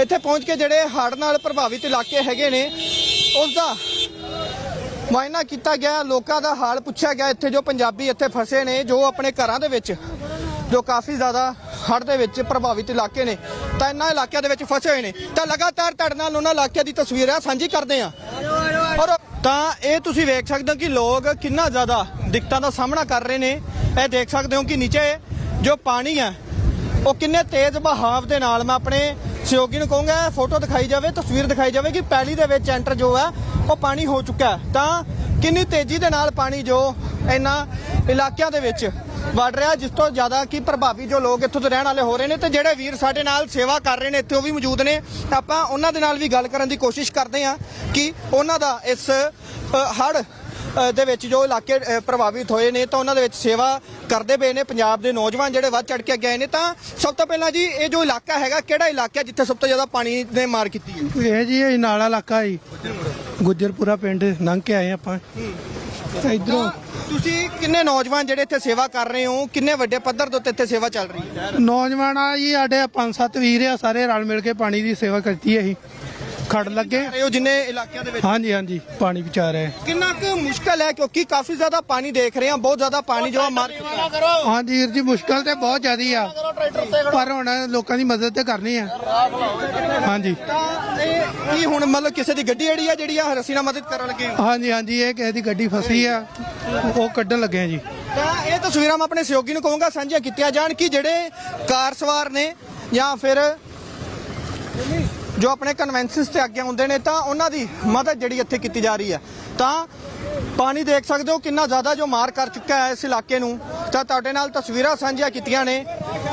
ਇੱਥੇ ਪਹੁੰਚ ਕੇ ਜਿਹੜੇ ਹੜ੍ਹ ਨਾਲ ਪ੍ਰਭਾਵਿਤ ਇਲਾਕੇ ਹੈਗੇ ਨੇ ਉਸ ਦਾ ਮੁਆਇਨਾ ਕੀਤਾ ਗਿਆ। ਲੋਕਾਂ ਦਾ ਹਾਲ ਪੁੱਛਿਆ ਗਿਆ ਇੱਥੇ ਜੋ ਪੰਜਾਬੀ ਇੱਥੇ ਫਸੇ ਨੇ, ਜੋ ਆਪਣੇ ਘਰਾਂ ਦੇ ਵਿੱਚ, ਜੋ ਕਾਫੀ ਜ਼ਿਆਦਾ ਹੜ੍ਹ ਦੇ ਵਿੱਚ ਪ੍ਰਭਾਵਿਤ ਇਲਾਕੇ ਨੇ, ਤਾਂ ਇਹਨਾਂ ਇਲਾਕਿਆਂ ਦੇ ਵਿੱਚ ਫਸੇ ਹੋਏ ਨੇ। ਤਾਂ ਲਗਾਤਾਰ ਤੁਹਾਡੇ ਨਾਲ ਉਹਨਾਂ ਇਲਾਕਿਆਂ ਦੀ ਤਸਵੀਰ ਤਸਵੀਰਾਂ ਸਾਂਝੀ ਕਰਦੇ ਆ ਔਰ ਤਾਂ ਇਹ ਤੁਸੀਂ ਵੇਖ ਸਕਦੇ ਹੋ ਕਿ ਲੋਕ ਕਿੰਨਾ ਜ਼ਿਆਦਾ ਦਿੱਕਤਾਂ ਦਾ ਸਾਹਮਣਾ ਕਰ ਰਹੇ ਨੇ। ਇਹ ਦੇਖ ਸਕਦੇ ਹੋ ਕਿ ਨੀਚੇ ਜੋ ਪਾਣੀ ਹੈ, ਉਹ ਕਿੰਨੇ ਤੇਜ਼ ਬਹਾਵ ਦੇ ਨਾਲ ਮੈਂ ਆਪਣੇ ਸਹਿਯੋਗੀ ਨੂੰ ਕਹੂੰਗਾ ਫੋਟੋ ਦਿਖਾਈ ਜਾਵੇ, ਤਸਵੀਰ ਦਿਖਾਈ ਜਾਵੇ ਕਿ ਪੈਲੀ ਦੇ ਵਿੱਚ ਐਂਟਰ ਜੋ ਹੈ, ਉਹ ਪਾਣੀ ਹੋ ਚੁੱਕਾ ਹੈ। ਤਾਂ ਕਿੰਨੀ ਤੇਜ਼ੀ ਦੇ ਨਾਲ ਪਾਣੀ ਜੋ ਇਹਨਾਂ ਇਲਾਕਿਆਂ ਦੇ ਵਿੱਚ ਵੜ ਰਿਹਾ, ਜਿਸ ਤੋਂ ਜ਼ਿਆਦਾ ਕਿ ਪ੍ਰਭਾਵੀ ਜੋ ਲੋਕ ਇੱਥੋਂ ਦੇ ਰਹਿਣ ਵਾਲੇ ਹੋ ਰਹੇ ਨੇ ਤੇ ਜਿਹੜੇ ਵੀਰ ਸਾਡੇ ਨਾਲ ਸੇਵਾ ਕਰ ਰਹੇ ਨੇ, ਇੱਥੇ ਉਹ ਵੀ ਮੌਜੂਦ ਨੇ। ਆਪਾਂ ਉਹਨਾਂ ਦੇ ਨਾਲ ਵੀ ਗੱਲ ਕਰਨ ਦੀ ਕੋਸ਼ਿਸ਼ ਕਰਦੇ ਹਾਂ ਕਿ ਉਹਨਾਂ ਦਾ ਇਸ ਹੜ ਦੇ ਵਿੱਚ ਜੋ ਇਲਾਕੇ ਪ੍ਰਭਾਵਿਤ ਹੋਏ ਨੇ, ਤਾਂ ਉਹਨਾਂ ਦੇ ਵਿੱਚ ਸੇਵਾ ਕਰਦੇ ਪਏ ਨੇ ਪੰਜਾਬ ਦੇ ਨੌਜਵਾਨ ਜਿਹੜੇ ਵੱਧ ਚੜ ਕੇ ਗਏ ਨੇ। ਤਾਂ ਸਭ ਤੋਂ ਪਹਿਲਾਂ ਜੀ, ਇਹ ਜੋ ਇਲਾਕਾ ਹੈਗਾ, ਕਿਹੜਾ ਇਲਾਕਾ ਜਿੱਥੇ ਸਭ ਤੋਂ ਜ਼ਿਆਦਾ ਪਾਣੀ ਨੇ ਮਾਰ ਕੀਤੀ ਹੈ? ਇਹ ਜੀ, ਇਹ ਨਾਲਾ ਇਲਾਕਾ ਹੈ ਗੁੱਜਰਪੁਰਾ ਪਿੰਡ ਲੰਘ ਕੇ ਆਏ ਆਪਾਂ। ਇਧਰੋਂ ਤੁਸੀਂ ਕਿੰਨੇ ਨੌਜਵਾਨ ਜਿਹੜੇ ਇੱਥੇ ਸੇਵਾ ਕਰ ਰਹੇ ਹੋ? ਕਿੰਨੇ ਵੱਡੇ ਪੱਧਰ ਦੇ ਉੱਤੇ ਇੱਥੇ ਸੇਵਾ ਚੱਲ ਰਹੀ ਹੈ? ਨੌਜਵਾਨ ਆ ਜੀ ਸਾਡੇ ਪੰਜ ਸੱਤ ਵੀਰ ਆ ਸਾਰੇ ਰਲ ਮਿਲ ਕੇ ਪਾਣੀ ਦੀ ਸੇਵਾ ਕਰਤੀ ਅਸੀਂ ਖੜ ਲੱਗੇ। ਰਹੇ ਹੋ ਜਿੰਨੇ ਇਲਾਕਿਆਂ ਦੇ ਵਿੱਚ? ਹਾਂਜੀ ਹਾਂਜੀ ਪਾਣੀ ਪਹੁੰਚਾ ਰਹੇ। ਕਿੰਨਾ ਕੁ ਮੁਸ਼ਕਲ ਹੈ ਕਿਉਂਕਿ ਕਾਫੀ ਜ਼ਿਆਦਾ ਪਾਣੀ ਦੇਖ ਰਹੇ ਹਾਂ ਬਹੁਤ ਜ਼ਿਆਦਾ ਪਾਣੀ ਜੋ ਹੈ ਮਾਰ ਚੁੱਕਾ ਹੈ। ਹਾਂਜੀ ਵੀਰ ਜੀ ਮੁਸ਼ਕਲ ਤੇ ਬਹੁਤ ਜ਼ਿਆਦੀ ਆ। ਪਰ ਹੁਣ ਲੋਕਾਂ ਦੀ ਮਦਦ ਤੇ ਕਰਨੀ ਆ। ਹਾਂਜੀ। ਤਾਂ ਇਹ ਕੀ ਹੁਣ ਮਤਲਬ ਕਿਸੇ ਦੀ ਗੱਡੀ ਜਿਹੜੀ ਆ ਜਿਹੜੀ ਆ ਰਸੀ ਨਾਲ ਮਦਦ ਕਰਨ ਲੱਗੇ ਹੋ? ਹਾਂਜੀ ਹਾਂਜੀ ਇਹ ਕਿਸੇ ਦੀ ਗੱਡੀ ਫਸੀ ਆ। ਉਹ ਕੱਢਣ ਲੱਗੇ ਆ ਜੀ। ਤਾਂ ਇਹ ਤਸਵੀਰਾਂ ਮੈਂ ਆਪਣੇ ਸਹਿਯੋਗੀ ਨੂੰ ਕਹੂੰਗਾ ਸਾਂਝੀਆਂ ਕੀਤੀਆਂ ਜਾਣ ਕਿ ਜਿਹੜੇ ਕਾਰ ਸਵਾਰ ਨੇ ਜਾਂ ਫਿਰ ਜੋ ਆਪਣੇ ਕਨਵੈਂਸ਼ਨਸ ਤੇ ਅੱਗੇ ਹੁੰਦੇ ਨੇ ਤਾਂ ਉਹਨਾਂ ਦੀ ਮਦਦ ਜਿਹੜੀ ਇੱਥੇ ਕੀਤੀ ਜਾ ਰਹੀ ਹੈ। ਤਾਂ ਪਾਣੀ ਦੇਖ ਸਕਦੇ ਹੋ ਕਿੰਨਾ ਜ਼ਿਆਦਾ ਜੋ ਮਾਰ ਕਰ ਚੁੱਕਾ ਹੈ ਇਸ ਇਲਾਕੇ ਨੂੰ। ਤਾਂ ਤੁਹਾਡੇ ਨਾਲ ਤਸਵੀਰਾਂ ਸਾਂਝੀਆਂ ਕੀਤੀਆਂ ਨੇ।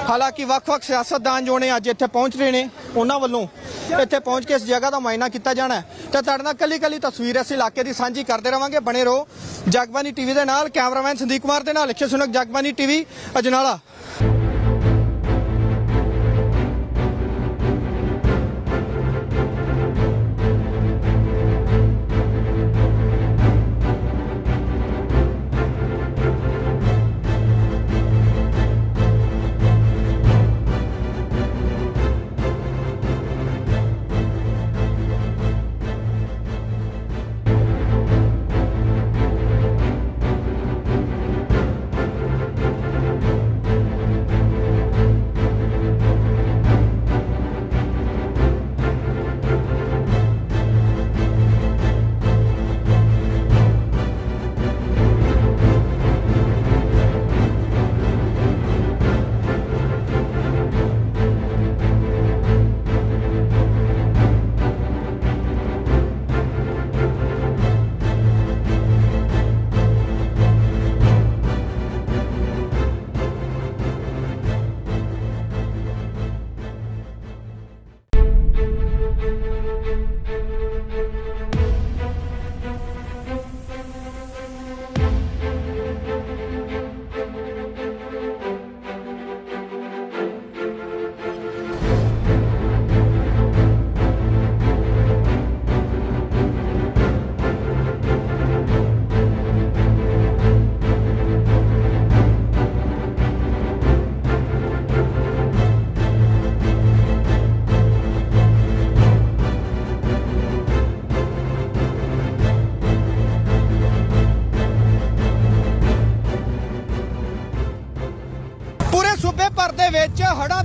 ਹਾਲਾਂਕਿ ਵੱਖ-ਵੱਖ ਸਿਆਸਤਦਾਨ ਜੋ ਨੇ ਅੱਜ ਇੱਥੇ ਪਹੁੰਚ ਰਹੇ ਨੇ, ਉਹਨਾਂ ਵੱਲੋਂ ਇੱਥੇ ਪਹੁੰਚ ਕੇ ਇਸ ਜਗ੍ਹਾ ਦਾ ਮੁਆਇਨਾ ਕੀਤਾ ਜਾਣਾ ਹੈ। ਤਾਂ ਤੁਹਾਡੇ ਨਾਲ ਕੱਲੀ-ਕੱਲੀ ਤਸਵੀਰ ਅਸੀਂ ਇਲਾਕੇ ਦੀ ਸਾਂਝੀ ਕਰਦੇ ਰਵਾਂਗੇ। ਬਣੇ ਰਹੋ ਜਗਬਾਨੀ ਟੀਵੀ ਦੇ ਨਾਲ, ਕੈਮਰਾਮੈਨ ਸੰਦੀਪ ਕੁਮਾਰ ਦੇ ਨਾਲ, ਲਿਖੇ ਸੁਣਕ ਜਗਬਾਨੀ ਟੀਵੀ, ਅਜਨਾਲਾ।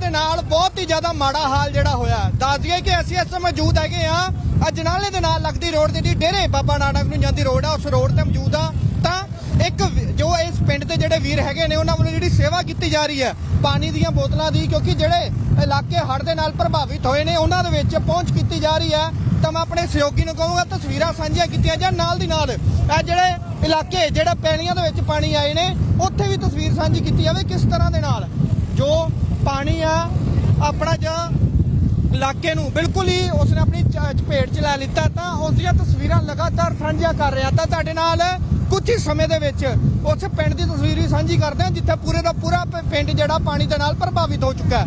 ਦੇ ਨਾਲ ਬਹੁਤ ਹੀ ਜ਼ਿਆਦਾ ਮਾੜਾ ਹਾਲ ਜਿਹੜਾ ਹੋਇਆ। ਦੱਸ ਦਈਏ ਕਿ ਅਸੀਂ ਇਸ ਸਮੇਂ ਮੌਜੂਦ ਹੈਗੇ ਆ ਅਜਨਾਲੇ ਦੇ ਨਾਲ ਲੱਗਦੀ ਰੋਡ ਜਿਹੜੀ ਡੇਰੇ ਬਾਬਾ ਨਾਨਕ ਨੂੰ ਜਾਂਦੀ ਰੋਡ ਆ, ਉਸ ਰੋਡ ਤੇ ਮੌਜੂਦ ਆ। ਤਾਂ ਇੱਕ ਜੋ ਇਸ ਪਿੰਡ ਦੇ ਜਿਹੜੇ ਵੀਰ ਹੈਗੇ ਨੇ, ਉਹਨਾਂ ਵੱਲੋਂ ਜਿਹੜੀ ਸੇਵਾ ਕੀਤੀ ਜਾ ਰਹੀ ਹੈ, ਪਾਣੀ ਦੀਆਂ ਬੋਤਲਾਂ ਦੀ, ਕਿਉਂਕਿ ਜਿਹੜੇ ਇਲਾਕੇ ਹੜ੍ਹ ਦੇ ਨਾਲ ਪ੍ਰਭਾਵਿਤ ਹੋਏ ਨੇ, ਉਹਨਾਂ ਦੇ ਵਿੱਚ ਪਹੁੰਚ ਕੀਤੀ ਜਾ ਰਹੀ ਹੈ। ਤਾਂ ਮੈਂ ਆਪਣੇ ਸਹਿਯੋਗੀ ਨੂੰ ਕਹੂੰਗਾ, ਤਸਵੀਰਾਂ ਸਾਂਝੀਆਂ ਕੀਤੀਆਂ ਜਾਣ ਨਾਲ ਦੀ ਨਾਲ। ਇਹ ਜਿਹੜੇ ਇਲਾਕੇ, ਜਿਹੜੇ ਪੈਣੀਆਂ ਦੇ ਵਿੱਚ ਪਾਣੀ ਆਏ ਨੇ, ਉੱਥੇ ਵੀ ਤਸਵੀਰ ਸਾਂਝੀ ਕੀਤੀ ਜਾਵੇ, ਕਿਸ ਤਰ੍ਹਾਂ ਦੇ ਨਾਲ? ਜੋ ਪਾਣੀ ਆ ਆਪਣਾ ਜਾਂ ਇਲਾਕੇ ਨੂੰ। ਬਿਲਕੁਲ ਹੀ ਉਸਨੇ ਆਪਣੀ ਚਪੇਟ ਚ ਲੈ ਲਿੱਤਾ ਤਾਂ ਉਸ ਦੀਆਂ ਤਸਵੀਰਾਂ ਲਗਾਤਾਰ ਸਾਂਝੀਆਂ ਕਰ ਰਿਹਾ। ਤਾਂ ਤੁਹਾਡੇ ਨਾਲ ਕੁਝ ਹੀ ਸਮੇਂ ਦੇ ਵਿੱਚ ਉਸ ਪਿੰਡ ਦੀ ਤਸਵੀਰ ਵੀ ਸਾਂਝੀ ਕਰਦੇ ਹਾਂ, ਜਿੱਥੇ ਪੂਰੇ ਦਾ ਪੂਰਾ ਪਿੰਡ ਜਿਹੜਾ ਪਾਣੀ ਦੇ ਨਾਲ ਪ੍ਰਭਾਵਿਤ ਹੋ ਚੁੱਕਾ ਹੈ।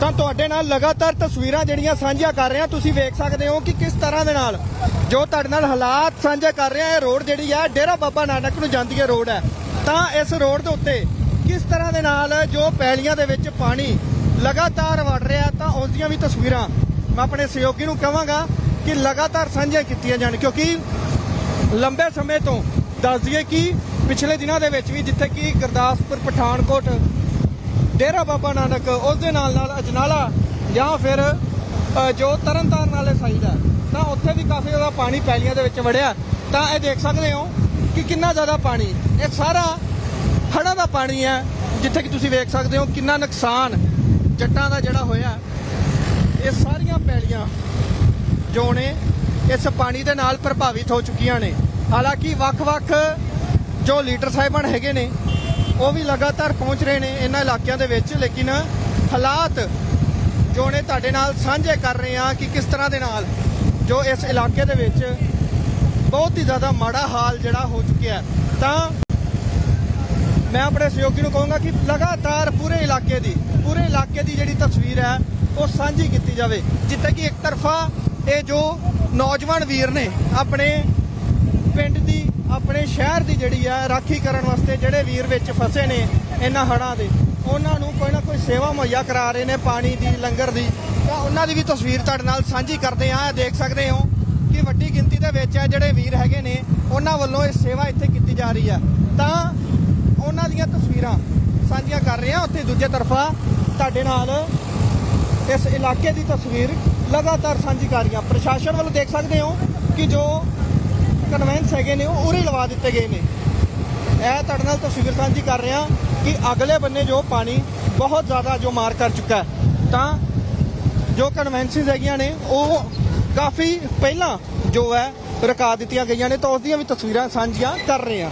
ਤਾਂ ਤੁਹਾਡੇ ਨਾਲ ਲਗਾਤਾਰ ਤਸਵੀਰਾਂ ਜਿਹੜੀਆਂ ਸਾਂਝੀਆਂ ਕਰ ਰਹੇ ਹਾਂ ਤੁਸੀਂ ਵੇਖ ਸਕਦੇ ਹੋ ਕਿ ਕਿਸ ਤਰ੍ਹਾਂ ਦੇ ਨਾਲ ਜੋ ਤੁਹਾਡੇ ਨਾਲ ਹਾਲਾਤ ਸਾਂਝੇ ਕਰ ਰਹੇ ਹਾਂ ਇਹ ਰੋਡ ਜਿਹੜੀ ਹੈ, ਡੇਰਾ ਬਾਬਾ ਨਾਨਕ ਨੂੰ ਜਾਂਦੀ ਹੈ ਰੋਡ ਹੈ। ਤਾਂ ਇਸ ਰੋਡ ਦੇ ਉੱਤੇ ਕਿਸ ਤਰ੍ਹਾਂ ਦੇ ਨਾਲ ਜੋ ਪੈਲੀਆਂ ਦੇ ਵਿੱਚ ਪਾਣੀ ਲਗਾਤਾਰ ਵੜ ਰਿਹਾ ਤਾਂ ਉਸ ਦੀਆਂ ਵੀ ਤਸਵੀਰਾਂ ਮੈਂ ਆਪਣੇ ਸਹਿਯੋਗੀ ਨੂੰ ਕਹਾਂਗਾ ਕਿ ਲਗਾਤਾਰ ਸਾਂਝੀਆਂ ਕੀਤੀਆਂ ਜਾਣ ਕਿਉਂਕਿ ਲੰਬੇ ਸਮੇਂ ਤੋਂ ਦੱਸ ਦਈਏ ਕਿ ਪਿਛਲੇ ਦਿਨਾਂ ਦੇ ਵਿੱਚ ਵੀ ਜਿੱਥੇ ਕਿ ਗੁਰਦਾਸਪੁਰ ਪਠਾਨਕੋਟ ਡੇਰਾ ਬਾਬਾ ਨਾਨਕ ਉਸ ਦੇ ਨਾਲ ਨਾਲ ਅਜਨਾਲਾ ਜਾਂ ਫਿਰ ਅ, ਜੋ ਤਰਨਤਾਰਨ ਵਾਲੇ ਸਾਈਡ ਹੈ ਤਾਂ ਉੱਥੇ ਵੀ ਕਾਫੀ ਜ਼ਿਆਦਾ ਪਾਣੀ ਪੈਲੀਆਂ ਦੇ ਵਿੱਚ ਵੜਿਆ। ਤਾਂ ਇਹ ਦੇਖ ਸਕਦੇ ਹੋ ਕਿ ਕਿੰਨਾ ਜ਼ਿਆਦਾ ਪਾਣੀ ਇਹ ਸਾਰਾ ਹੜ੍ਹਾਂ ਦਾ ਪਾਣੀ ਹੈ, ਜਿੱਥੇ ਕਿ ਤੁਸੀਂ ਵੇਖ ਸਕਦੇ ਹੋ ਕਿੰਨਾ ਨੁਕਸਾਨ ਜੱਟਾਂ ਦਾ ਜਿਹੜਾ ਹੋਇਆ। ਇਹ ਸਾਰੀਆਂ ਪੈਲੀਆਂ ਜੋ ਨੇ ਇਸ ਪਾਣੀ ਦੇ ਨਾਲ ਪ੍ਰਭਾਵਿਤ ਹੋ ਚੁੱਕੀਆਂ ਨੇ। ਹਾਲਾਂਕਿ ਵੱਖ-ਵੱਖ ਜੋ ਲੀਡਰ ਸਾਹਿਬਾਨ ਹੈਗੇ ਨੇ, ਉਹ ਵੀ ਲਗਾਤਾਰ ਪਹੁੰਚ ਰਹੇ ਨੇ ਇਹਨਾਂ ਇਲਾਕਿਆਂ ਦੇ ਵਿੱਚ। ਲੇਕਿਨ ਹਾਲਾਤ ਜੋ ਨੇ ਤੁਹਾਡੇ ਨਾਲ ਸਾਂਝੇ ਕਰ ਰਹੇ ਆ ਕਿ ਕਿਸ ਤਰ੍ਹਾਂ ਦੇ ਨਾਲ ਜੋ ਇਸ ਇਲਾਕੇ ਦੇ ਵਿੱਚ ਬਹੁਤ ਹੀ ਜ਼ਿਆਦਾ ਮਾੜਾ ਹਾਲ ਜਿਹੜਾ ਹੋ ਚੁੱਕਿਆ ਤਾਂ ਮੈਂ ਆਪਣੇ ਸਹਿਯੋਗੀ ਨੂੰ ਕਹੂੰਗਾ ਕਿ ਲਗਾਤਾਰ ਪੂਰੇ ਇਲਾਕੇ ਦੀ, ਪੂਰੇ ਇਲਾਕੇ ਦੀ ਜਿਹੜੀ ਤਸਵੀਰ ਹੈ, ਉਹ ਸਾਂਝੀ ਕੀਤੀ ਜਾਵੇ। ਜਿੱਥੇ ਕਿ ਇੱਕ ਤਰਫਾ ਇਹ ਜੋ ਨੌਜਵਾਨ ਵੀਰ ਨੇ ਆਪਣੇ ਪਿੰਡ ਦੀ, ਆਪਣੇ ਸ਼ਹਿਰ ਦੀ ਜਿਹੜੀ ਹੈ ਰਾਖੀ ਕਰਨ ਵਾਸਤੇ ਜਿਹੜੇ ਵੀਰ ਵਿੱਚ ਫਸੇ ਨੇ ਇਹਨਾਂ ਹੜ੍ਹਾਂ ਦੇ, ਉਹਨਾਂ ਨੂੰ ਕੋਈ ਨਾ ਕੋਈ ਸੇਵਾ ਮੁਹੱਈਆ ਕਰਾ ਰਹੇ ਨੇ ਪਾਣੀ ਦੀ, ਲੰਗਰ ਦੀ। ਤਾਂ ਉਹਨਾਂ ਦੀ ਵੀ ਤਸਵੀਰ ਤੁਹਾਡੇ ਨਾਲ ਸਾਂਝੀ ਕਰਦੇ ਆ ਦੇਖ ਸਕਦੇ ਹੋ ਕਿ ਵੱਡੀ ਗਿਣਤੀ ਦੇ ਵਿੱਚ ਹੈ ਜਿਹੜੇ ਵੀਰ ਹੈਗੇ ਨੇ, ਉਹਨਾਂ ਵੱਲੋਂ ਇਹ ਸੇਵਾ ਇੱਥੇ ਕੀਤੀ ਜਾ ਰਹੀ ਹੈ। ਤਾਂ ਉਹਨਾਂ ਦੀਆਂ ਤਸਵੀਰਾਂ ਸਾਂਝੀਆਂ ਕਰ ਰਹੇ ਹਾਂ। ਉੱਥੇ ਦੂਜੇ ਤਰਫਾ ਤੁਹਾਡੇ ਨਾਲ ਇਸ ਇਲਾਕੇ ਦੀ ਤਸਵੀਰ ਲਗਾਤਾਰ ਸਾਂਝੀ ਕਰ ਰਹੀਆਂ। ਪ੍ਰਸ਼ਾਸਨ ਵੱਲੋਂ ਦੇਖ ਸਕਦੇ ਹੋ ਕਿ ਜੋ ਕਨਵੈਂਸ ਹੈਗੇ ਨੇ, ਉਹ ਉਰੇ ਲਵਾ ਦਿੱਤੇ ਗਏ ਨੇ। ਇਹ ਤੁਹਾਡੇ ਨਾਲ ਤਸਵੀਰ ਸਾਂਝੀ ਕਰ ਰਹੇ ਹਾਂ ਕਿ ਅਗਲੇ ਬੰਨੇ ਜੋ ਪਾਣੀ ਬਹੁਤ ਜ਼ਿਆਦਾ ਜੋ ਮਾਰ ਕਰ ਚੁੱਕਾ ਹੈ, ਤਾਂ ਜੋ ਕਨਵੈਂਸਿਸ ਹੈਗੀਆਂ ਨੇ, ਉਹ ਕਾਫੀ ਪਹਿਲਾਂ ਜੋ ਹੈ ਰਕਾ ਦਿੱਤੀਆਂ ਗਈਆਂ ਨੇ, ਤਾਂ ਉਸ ਦੀਆਂ ਵੀ ਤਸਵੀਰਾਂ ਸਾਂਝੀਆਂ ਕਰ ਰਹੇ ਹਾਂ।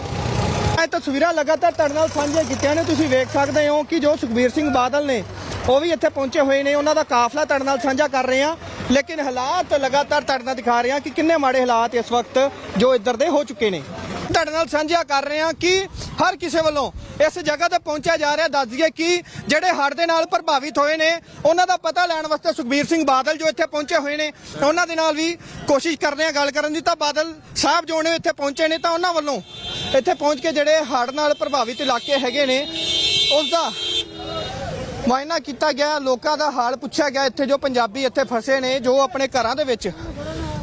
ਇਹ ਤਸਵੀਰਾਂ ਲਗਾਤਾਰ ਤੁਹਾਡੇ ਨਾਲ ਸਾਂਝੀਆਂ ਕੀਤੀਆਂ ਨੇ, ਤੁਸੀਂ ਵੇਖ ਸਕਦੇ ਹੋ ਕਿ ਜੋ ਸੁਖਬੀਰ ਸਿੰਘ ਬਾਦਲ ਨੇ, ਉਹ ਵੀ ਇੱਥੇ ਪਹੁੰਚੇ ਹੋਏ ਨੇ, ਉਹਨਾਂ ਦਾ ਕਾਫਲਾ ਤੁਹਾਡੇ ਨਾਲ ਸਾਂਝਾ ਕਰ ਰਹੇ ਹਾਂ। ਲੇਕਿਨ ਹਾਲਾਤ ਲਗਾਤਾਰ ਤੁਹਾਡੇ ਨਾਲ ਦਿਖਾ ਰਹੇ ਹਾਂ ਕਿ ਕਿੰਨੇ ਮਾੜੇ ਹਾਲਾਤ ਇਸ ਵਕਤ ਜੋ ਇੱਧਰ ਦੇ ਹੋ ਚੁੱਕੇ ਨੇ। ਤੁਹਾਡੇ ਨਾਲ ਸਾਂਝਾ ਕਰ ਰਹੇ ਹਾਂ ਕਿ ਹਰ ਕਿਸੇ ਵੱਲੋਂ ਇਸ ਜਗ੍ਹਾ ਤੇ ਪਹੁੰਚਿਆ ਜਾ ਰਿਹਾ, ਦੱਸ ਦਈਏ ਕਿ ਜਿਹੜੇ ਹੜ੍ਹ ਦੇ ਨਾਲ ਪ੍ਰਭਾਵਿਤ ਹੋਏ ਨੇ, ਉਹਨਾਂ ਦਾ ਪਤਾ ਲੈਣ ਵਾਸਤੇ ਸੁਖਬੀਰ ਸਿੰਘ ਬਾਦਲ ਜੋ ਇੱਥੇ ਪਹੁੰਚੇ ਹੋਏ ਨੇ, ਉਹਨਾਂ ਦੇ ਨਾਲ ਵੀ ਕੋਸ਼ਿਸ਼ ਕਰ ਰਹੇ ਹਾਂ ਗੱਲ ਕਰਨ ਦੀ। ਤਾਂ ਬਾਦਲ ਸਾਹਿਬ ਜੋ ਨੇ ਇੱਥੇ ਪਹੁੰਚੇ ਨੇ, ਤਾਂ ਉਹਨਾਂ ਵੱਲੋਂ ਇੱਥੇ ਪਹੁੰਚ ਕੇ ਜਿਹੜੇ ਹੜ੍ਹ ਨਾਲ ਪ੍ਰਭਾਵਿਤ ਇਲਾਕੇ ਹੈਗੇ ਨੇ ਉਸ ਦਾ ਮੁਆਇਨਾ ਕੀਤਾ ਗਿਆ। ਲੋਕਾਂ ਦਾ ਹਾਲ ਪੁੱਛਿਆ ਗਿਆ। ਇੱਥੇ ਜੋ ਪੰਜਾਬੀ ਇੱਥੇ ਫਸੇ ਨੇ, ਜੋ ਆਪਣੇ ਘਰਾਂ ਦੇ ਵਿੱਚ,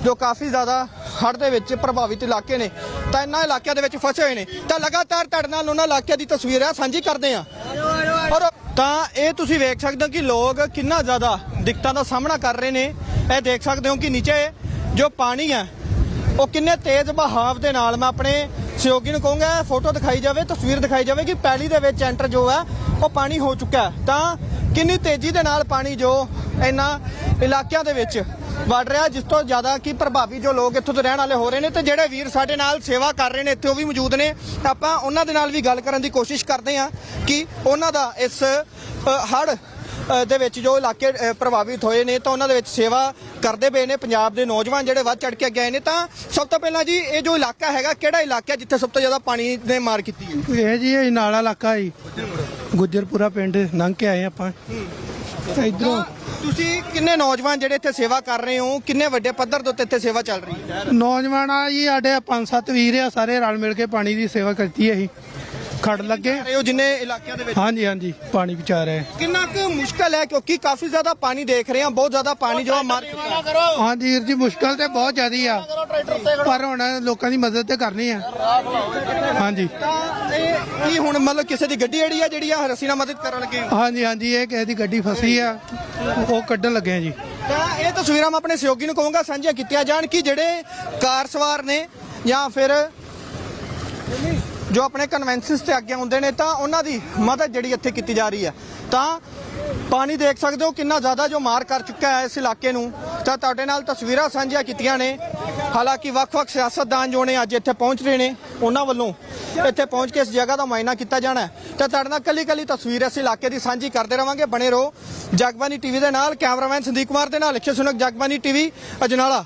ਜੋ ਕਾਫੀ ਜ਼ਿਆਦਾ ਹੜ੍ਹ ਦੇ ਵਿੱਚ ਪ੍ਰਭਾਵਿਤ ਇਲਾਕੇ ਨੇ, ਤਾਂ ਇਹਨਾਂ ਇਲਾਕਿਆਂ ਦੇ ਵਿੱਚ ਫਸੇ ਹੋਏ ਨੇ। ਤਾਂ ਲਗਾਤਾਰ ਤੁਹਾਡੇ ਨਾਲ ਉਹਨਾਂ ਇਲਾਕਿਆਂ ਦੀ ਤਸਵੀਰਾਂ ਸਾਂਝੀ ਕਰਦੇ ਆ ਔਰ ਤਾਂ ਇਹ ਤੁਸੀਂ ਵੇਖ ਸਕਦੇ ਹੋ ਕਿ ਲੋਕ ਕਿੰਨਾ ਜ਼ਿਆਦਾ ਦਿੱਕਤਾਂ ਦਾ ਸਾਹਮਣਾ ਕਰ ਰਹੇ ਨੇ। ਇਹ ਦੇਖ ਸਕਦੇ ਹੋ ਕਿ ਨੀਚੇ ਜੋ ਪਾਣੀ ਹੈ, ਉਹ ਕਿੰਨੇ ਤੇਜ਼ ਬਹਾਵ ਦੇ ਨਾਲ ਮੈਂ ਆਪਣੇ ਸਹਿਯੋਗੀ ਨੂੰ ਕਹੂੰਗਾ, ਫੋਟੋ ਦਿਖਾਈ ਜਾਵੇ, ਤਸਵੀਰ ਦਿਖਾਈ ਜਾਵੇ ਕਿ ਪੈਲੀ ਦੇ ਵਿੱਚ ਐਂਟਰ ਜੋ ਹੈ ਉਹ ਪਾਣੀ ਹੋ ਚੁੱਕਾ ਹੈ। ਤਾਂ ਕਿੰਨੀ ਤੇਜ਼ੀ ਦੇ ਨਾਲ ਪਾਣੀ ਜੋ ਇਹਨਾਂ ਇਲਾਕਿਆਂ ਦੇ ਵਿੱਚ ਵੜ ਰਿਹਾ, ਜਿਸ ਤੋਂ ਜ਼ਿਆਦਾ ਕਿ ਪ੍ਰਭਾਵੀ ਜੋ ਲੋਕ ਇੱਥੋਂ ਦੇ ਰਹਿਣ ਵਾਲੇ ਹੋ ਰਹੇ ਨੇ ਤੇ ਜਿਹੜੇ ਵੀਰ ਸਾਡੇ ਨਾਲ ਸੇਵਾ ਕਰ ਰਹੇ ਨੇ, ਇੱਥੇ ਉਹ ਵੀ ਮੌਜੂਦ ਨੇ। ਆਪਾਂ ਉਹਨਾਂ ਦੇ ਨਾਲ ਵੀ ਗੱਲ ਕਰਨ ਦੀ ਕੋਸ਼ਿਸ਼ ਕਰਦੇ ਹਾਂ ਕਿ ਉਹਨਾਂ ਦਾ ਇਸ ਹੜ ਦੇ ਵਿੱਚ ਜੋ ਇਲਾਕੇ ਪ੍ਰਭਾਵਿਤ ਹੋਏ ਨੇ ਤਾਂ ਉਹਨਾਂ ਦੇ ਵਿੱਚ ਸੇਵਾ ਕਰਦੇ ਪਏ ਨੇ ਪੰਜਾਬ ਦੇ ਨੌਜਵਾਨ ਜਿਹੜੇ ਵੱਧ ਚੜ ਕੇ ਅੱਗੇ ਆਏ ਨੇ। ਤਾਂ ਸਭ ਤੋਂ ਪਹਿਲਾਂ ਜੀ ਇਹ ਜੋ ਇਲਾਕਾ ਹੈਗਾ ਕਿਹੜਾ ਇਲਾਕਾ ਜਿੱਥੇ ਸਭ ਤੋਂ ਜ਼ਿਆਦਾ ਪਾਣੀ ਨੇ ਮਾਰ ਕੀਤੀ ਹੈ? ਇਹ ਜੀ ਇਹ ਨਾਲਾ ਇਲਾਕਾ ਜੀ। ਗੁੱਜਰਪੁਰਾ ਪਿੰਡ ਲੰਘ ਕੇ ਆਏ ਆਪਾਂ। ਇਧਰੋਂ ਤੁਸੀਂ ਕਿੰਨੇ ਨੌਜਵਾਨ ਜਿਹੜੇ ਇੱਥੇ ਸੇਵਾ ਕਰ ਰਹੇ ਹੋ? ਕਿੰਨੇ ਵੱਡੇ ਪੱਧਰ ਦੇ ਉੱਤੇ ਇੱਥੇ ਸੇਵਾ ਚੱਲ ਰਹੀ ਹੈ? ਨੌਜਵਾਨ ਆ ਜੀ ਸਾਡੇ ਪੰਜ ਸੱਤ ਵੀਰ ਆ ਸਾਰੇ ਰਲ ਮਿਲ ਕੇ ਪਾਣੀ ਦੀ ਸੇਵਾ ਕਰਤੀ ਅਸੀਂ ਖੜ ਲੱਗੇ। ਰਹੇ ਹੋ ਜਿੰਨੇ ਇਲਾਕਿਆਂ ਦੇ ਵਿੱਚ? ਹਾਂਜੀ ਹਾਂਜੀ ਪਾਣੀ ਪਹੁੰਚਾ ਰਹੇ। ਕਿੰਨਾ ਕੁ ਮੁਸ਼ਕਲ ਹੈ ਕਿਉਂਕਿ ਕਾਫੀ ਜ਼ਿਆਦਾ ਪਾਣੀ ਦੇਖ ਰਹੇ ਹਾਂ ਬਹੁਤ ਜ਼ਿਆਦਾ ਪਾਣੀ ਜੋ ਮਾਰ ਹੈ ਹਾਂਜੀ ਵੀਰ ਜੀ ਮੁਸ਼ਕਲ ਤੇ ਬਹੁਤ ਜ਼ਿਆਦੀ ਆ। ਪਰ ਹੁਣ ਲੋਕਾਂ ਦੀ ਮਦਦ ਤੇ ਕਰਨੀ ਆ। ਹਾਂਜੀ। ਤਾਂ ਇਹ ਕੀ ਹੁਣ ਮਤਲਬ ਕਿਸੇ ਦੀ ਗੱਡੀ ਜਿਹੜੀ ਆ ਜਿਹੜੀ ਆ ਰਸੀ ਨਾਲ ਮਦਦ ਕਰਨ ਲੱਗੇ ਹੋ? ਹਾਂਜੀ ਹਾਂਜੀ ਇਹ ਕਿਸੇ ਦੀ ਗੱਡੀ ਫਸੀ ਆ ਉਹ ਕੱਢਣ ਲੱਗੇ ਆ ਜੀ। ਤਾਂ ਇਹ ਤਸਵੀਰਾਂ ਮੈਂ ਆਪਣੇ ਸਹਿਯੋਗੀ ਨੂੰ ਕਹੂੰਗਾ ਸਾਂਝੀਆਂ ਕੀਤੀਆਂ ਜਾਣ ਕਿ ਜਿਹੜੇ ਕਾਰ ਸਵਾਰ ਨੇ ਜਾਂ ਫਿਰ ਜੋ ਆਪਣੇ ਕਨਵੈਨਸ਼ਨਸ ਤੇ ਅੱਗੇ ਆਉਂਦੇ ਨੇ, ਤਾਂ ਉਹਨਾਂ ਦੀ ਮਦਦ ਜਿਹੜੀ ਇੱਥੇ ਕੀਤੀ ਜਾ ਰਹੀ ਹੈ। ਤਾਂ ਪਾਣੀ ਦੇਖ ਸਕਦੇ ਹੋ ਕਿੰਨਾ ਜ਼ਿਆਦਾ ਜੋ ਮਾਰ ਕਰ ਚੁੱਕਾ ਹੈ ਇਸ ਇਲਾਕੇ ਨੂੰ। ਤਾਂ ਤੁਹਾਡੇ ਨਾਲ ਤਸਵੀਰਾਂ ਸਾਂਝੀਆਂ ਕੀਤੀਆਂ ਨੇ। ਹਾਲਾਂਕਿ ਵੱਖ-ਵੱਖ ਸਿਆਸਤਦਾਨ ਜੋ ਨੇ ਅੱਜ ਇੱਥੇ ਪਹੁੰਚ ਰਹੇ ਨੇ, ਉਹਨਾਂ ਵੱਲੋਂ ਇੱਥੇ ਪਹੁੰਚ ਕੇ ਇਸ ਜਗ੍ਹਾ ਦਾ ਮੁਆਇਨਾ ਕੀਤਾ ਜਾਣਾ ਹੈ। ਤਾਂ ਤੁਹਾਡੇ ਨਾਲ ਕੱਲੀ-ਕੱਲੀ ਤਸਵੀਰ ਇਸ ਇਲਾਕੇ ਦੀ ਸਾਂਝੀ ਕਰਦੇ ਰਵਾਂਗੇ। ਬਣੇ ਰਹੋ ਜਗਬਾਨੀ ਟੀਵੀ ਦੇ ਨਾਲ, ਕੈਮਰਾਮੈਨ ਸੰਦੀਪ ਕੁਮਾਰ ਦੇ ਨਾਲ ਲਿਖੇ ਸੁਣਕ ਜਗਬਾਨੀ ਟੀਵੀ, ਅਜਨਾਲਾ।